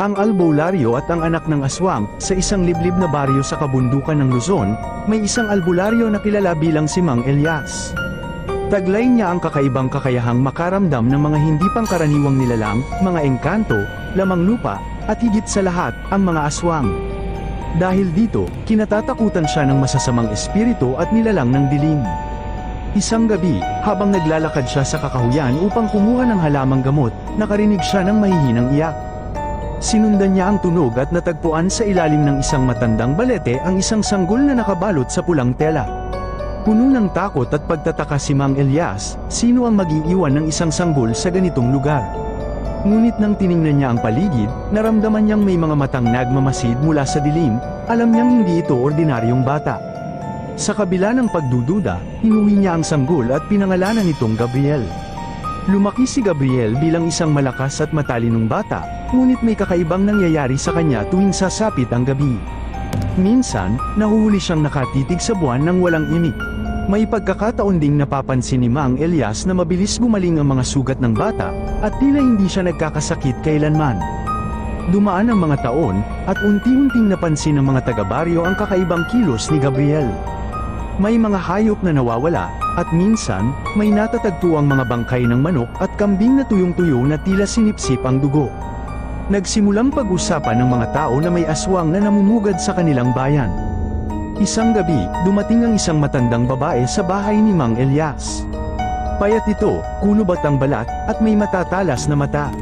Ang albularyo at ang anak ng aswang, sa isang liblib na baryo sa kabundukan ng Luzon, may isang albularyo na kilala bilang si Mang Elias. Taglay niya ang kakaibang kakayahang makaramdam ng mga hindi pangkaraniwang nilalang, mga engkanto, lamang lupa, at higit sa lahat, ang mga aswang. Dahil dito, kinatatakutan siya ng masasamang espiritu at nilalang ng dilim. Isang gabi, habang naglalakad siya sa kakahuyan upang kumuha ng halamang gamot, nakarinig siya ng mahihinang iyak. Sinundan niya ang tunog at natagpuan sa ilalim ng isang matandang balete ang isang sanggol na nakabalot sa pulang tela. Puno ng takot at pagtataka si Mang Elias, sino ang mag-iiwan ng isang sanggol sa ganitong lugar. Ngunit nang tiningnan niya ang paligid, naramdaman niyang may mga matang nagmamasid mula sa dilim, alam niyang hindi ito ordinaryong bata. Sa kabila ng pagdududa, hinuwi niya ang sanggol at pinangalanan itong Gabriel. Lumaki si Gabriel bilang isang malakas at matalinong bata, ngunit may kakaibang nangyayari sa kanya tuwing sasapit ang gabi. Minsan, nahuhuli siyang nakatitig sa buwan ng walang imik. May pagkakataon ding napapansin ni Mang Elias na mabilis gumaling ang mga sugat ng bata, at tila hindi siya nagkakasakit kailanman. Dumaan ang mga taon, at unti-unting napansin ng mga taga-baryo ang kakaibang kilos ni Gabriel. May mga hayop na nawawala, at minsan, may natatagpuang mga bangkay ng manok at kambing na tuyong-tuyo na tila sinipsip ang dugo. Nagsimulang pag-usapan ng mga tao na may aswang na namumugad sa kanilang bayan. Isang gabi, dumating ang isang matandang babae sa bahay ni Mang Elias. Payat ito, kunubat ang balat, at may matatalas na mata.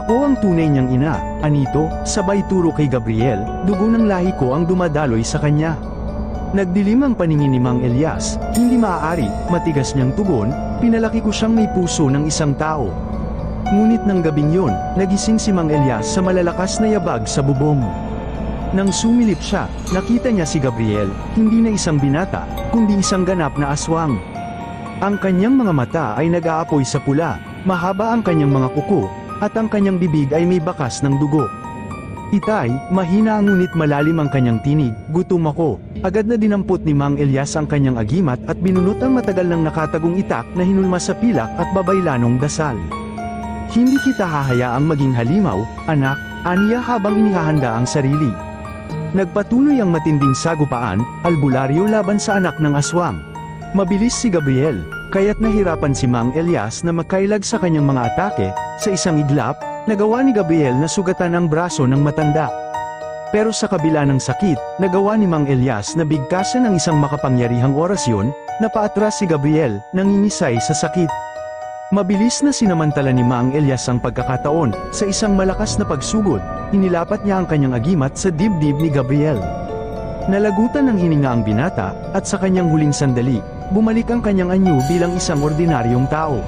Ako ang tunay niyang ina, Anito, sabay turo kay Gabriel, dugo ng lahi ko ang dumadaloy sa kanya. Nagdilim ang paningin ni Mang Elias, hindi maaari, matigas niyang tugon, pinalaki ko siyang may puso ng isang tao. Ngunit ng gabing yun, nagising si Mang Elias sa malalakas na yabag sa bubong. Nang sumilip siya, nakita niya si Gabriel, hindi na isang binata, kundi isang ganap na aswang. Ang kanyang mga mata ay nag-aapoy sa pula, mahaba ang kanyang mga kuko, at ang kanyang bibig ay may bakas ng dugo. Itay, mahina ngunit malalim ang kanyang tinig, gutom ako. Agad na dinampot ni Mang Elias ang kanyang agimat at binunot ang matagal ng nakatagong itak na hinulma sa pilak at babaylanong dasal. Hindi kita hahayaang maging halimaw, anak, aniya habang inihahanda ang sarili. Nagpatuloy ang matinding sagupaan, albularyo laban sa anak ng aswang. Mabilis si Gabriel, kaya't nahirapan si Mang Elias na makailag sa kanyang mga atake, sa isang iglap, nagawa ni Gabriel na sugatan ang braso ng matanda. Pero sa kabila ng sakit, nagawa ni Mang Elias na bigkasan ng isang makapangyarihang orasyon, na paatras si Gabriel, nangingisay sa sakit. Mabilis na sinamantala ni Mang Elias ang pagkakataon, sa isang malakas na pagsugod, inilapat niya ang kanyang agimat sa dibdib ni Gabriel. Nalagutan ng hininga ang binata, at sa kanyang huling sandali, bumalik ang kanyang anyo bilang isang ordinaryong tao.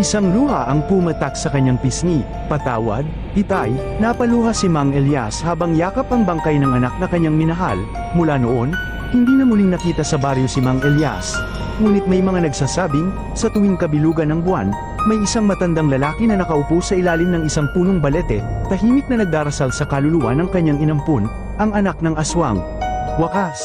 Isang luha ang pumatak sa kanyang pisngi, patawad, itay, napaluha si Mang Elias habang yakap ang bangkay ng anak na kanyang minahal, mula noon, hindi na muling nakita sa baryo si Mang Elias. Ngunit may mga nagsasabing, sa tuwing kabilugan ng buwan, may isang matandang lalaki na nakaupo sa ilalim ng isang punong balete, tahimik na nagdarasal sa kaluluwa ng kanyang inampun, ang anak ng aswang. Wakas.